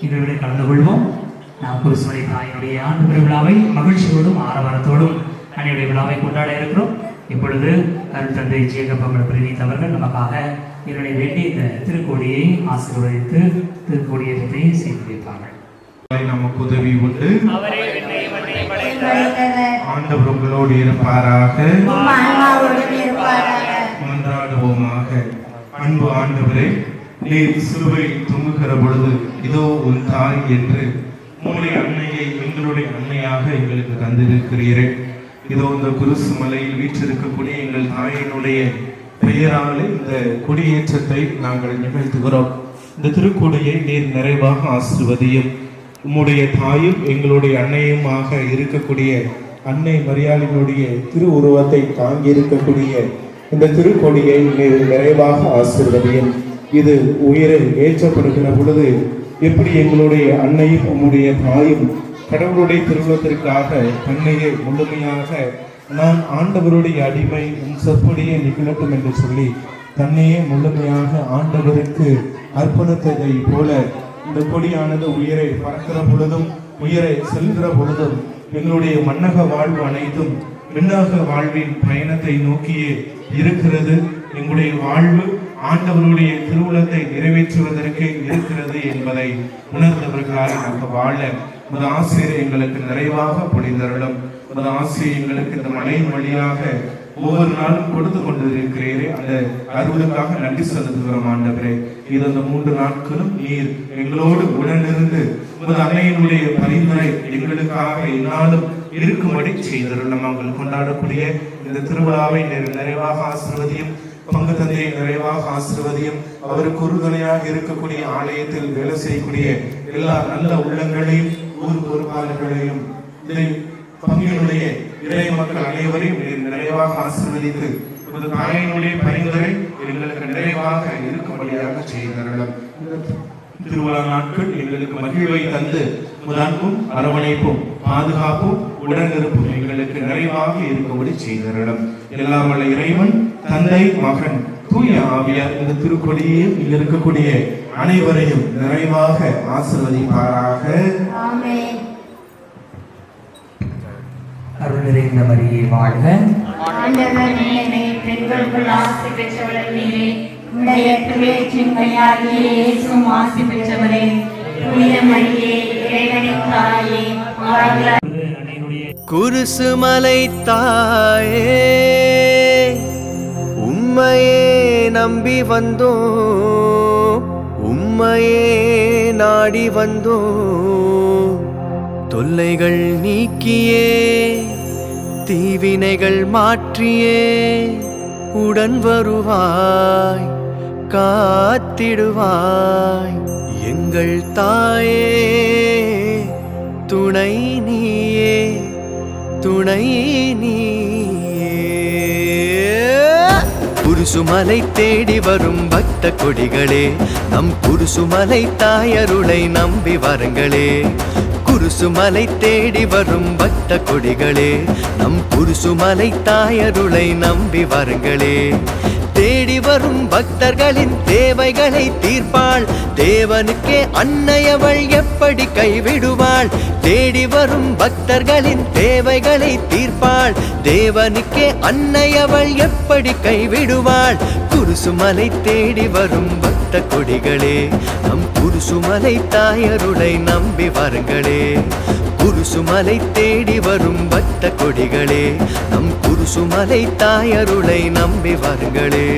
நிகழ்வில் கலந்து கொள்வோம். நாம் குருசுமலை தாயினுடைய ஆண்டு பெருவிழாவை மகிழ்ச்சியோடும் ஆரவாரத்தோடும் அன்னையுடைய விழாவை கொண்டாட இருக்கிறோம். இப்பொழுது அருள் தந்தை ஜேகப்பமல் பிரதீத் அவர்கள் நமக்காக இதனை வேண்டி இந்த திருக்கோடியை ஆசீர்வதித்து திருக்கோடியேற்றத்தை செய்து வைப்பார்கள். நமக்கு உதவி உண்டு. ஆண்டவர் உங்களோடு இருப்பாராக. மன்றாடுவோமாக அன்பு ஆண்டவரே நீர் சிலுவை துங்குகிற பொழுது இதோ ஒரு தாய் என்று உங்களுடைய அன்னையை எங்களுடைய அன்னையாக எங்களுக்கு தந்திருக்கிறீரே. இதோ இந்த குருசு மலையில் வீற்றிருக்கக்கூடிய எங்கள் தாயினுடைய பெயராலே இந்த கொடியேற்றத்தை நாங்கள் நிகழ்த்துகிறோம். இந்த திருக்கொடியை நீர் நிறைவாக ஆசிர்வதியும். உம்முடைய தாயும் எங்களுடைய அன்னையுமாக இருக்கக்கூடிய அன்னை மரியாதையினுடைய திரு உருவத்தை தாங்கி இருக்கக்கூடிய இந்த திருக்கொடியை நீர் நிறைவாக ஆசிர்வதியும். இது உயிரை ஏற்றப்படுகிற பொழுது எப்படி எங்களுடைய அன்னையும் உம்முடைய தாயும் கடவுளுடைய திருவுளத்திற்காக தன்னையே முழுமையாக நான் ஆண்டவருடைய அடிமை உன் சொற்படியே நிகழட்டும் என்று சொல்லி தன்னையே முழுமையாக ஆண்டவருக்கு அர்ப்பணித்ததை போல இந்த கொடியானது உயிரை பறக்கிற பொழுதும் உயிரை செல்கிற பொழுதும் எங்களுடைய மன்னக வாழ்வு அனைத்தும் விண்ணக வாழ்வின் பயணத்தை நோக்கியே இருக்கிறது. எங்களுடைய வாழ்வு ஆண்டவருடைய திருவுளத்தை நிறைவேற்றுவதற்கு இருக்கிறது என்பதை உணர்ந்தவர்களால் நாங்கள் வாழ உமது ஆசிரியர் எங்களுக்கு நிறைவாக பொழிந்தருளும். உமது ஆசிரியர் எங்களுக்கு இந்த மலையின் வழியாக ஒவ்வொரு நாளும் கொடுத்து கொண்டிருக்கிறீரே. அந்த அருளுக்காக நன்றி செலுத்துகிறோம் ஆண்டவரே. இது அந்த மூன்று நாட்களும் நீர் எங்களோடு உடனிருந்து உமது அன்னையினுடைய பரிந்துரை எங்களுக்காக என்னாலும் இருக்கும்படி செய்தருளும். நாங்கள் கொண்டாடக்கூடிய இந்த திருவிழாவை நிறைவாக ஆசிர்வதியும் பங்கு தந்தையை நிறைவாக ஆசிர்வதியும் அவருக்கு உறுதுணையாக இருக்கக்கூடிய ஆலயத்தில் வேலை செய்யக்கூடிய எல்லா நல்ல உள்ளங்களையும் ஊர் பொறுப்பாளர்களையும் இதை பங்கினுடைய இளைய மக்கள் அனைவரையும் நிறைவாக ஆசிர்வதித்து உமது தாயினுடைய பரிந்துரை எங்களுக்கு நிறைவாக இருக்கும்படியாக செய்தார்கள் திருவிழா நாட்கள் எங்களுக்கு மகிழ்வை தந்து உமது அரவணைப்பும் பாதுகாப்பும் உடனிருப்பும் எங்களுக்கு நிறைவாக இருக்கும்படி செய்தார்கள் எல்லாம் இறைவன் தந்தை மகன் தூய ஆவியார் இந்த திருக்கொடியில் இங்க இருக்கக்கூடிய அனைவரையும் நிறைவாக ஆசிர்வதிப்பாராக. ஆமென். அருள் நிறைந்த மரியே வாழ்க. ஆண்டவர் நிலைமை பெண்களுக்குள் ஆசி பெற்றவள். நீரே உடைய துவேற்றின்மையாகிய இயேசும் ஆசி பெற்றவரே புனித மரியே இறைவனின் தாயே வாழ்க இப்பொழுது அன்னையினுடைய குருசுமலை தாயே நம்பி வந்தோம். உம்மையே நாடி வந்தோம். தொல்லைகள் நீக்கியே தீவினைகள் மாற்றியே உடன் வருவாய் காத்திடுவாய். எங்கள் தாயே துணை நீயே துணை நீ குருசுமலை தேடி வரும் பக்த கொடிகளே நம் குருசுமலை தாயருளை நம்பி வாருங்களே. குருசுமலை தேடி வரும் பக்த கொடிகளே நம் குருசுமலை தாயருளை நம்பி வாருங்களே. தேடி வரும் பக்தர்களின் தேவைகளை தீர்ப்பாள். தேவனுக்கே அன்னையவள் எப்படி கைவிடுவாள்? தேடி வரும் பக்தர்களின் தேவைகளை தீர்ப்பாள். தேவனுக்கே அன்னையவள் எப்படி கைவிடுவாள்? குருசுமலை தேடி வரும் பக்த கொடிகளே நம் குருசுமலை தாயருளை நம்பி வாருங்களே. குருசுமலை தேடி வரும் பக்த கொடிகளே நம் குருசுமலை தாயருளை நம்பி வாருங்களே.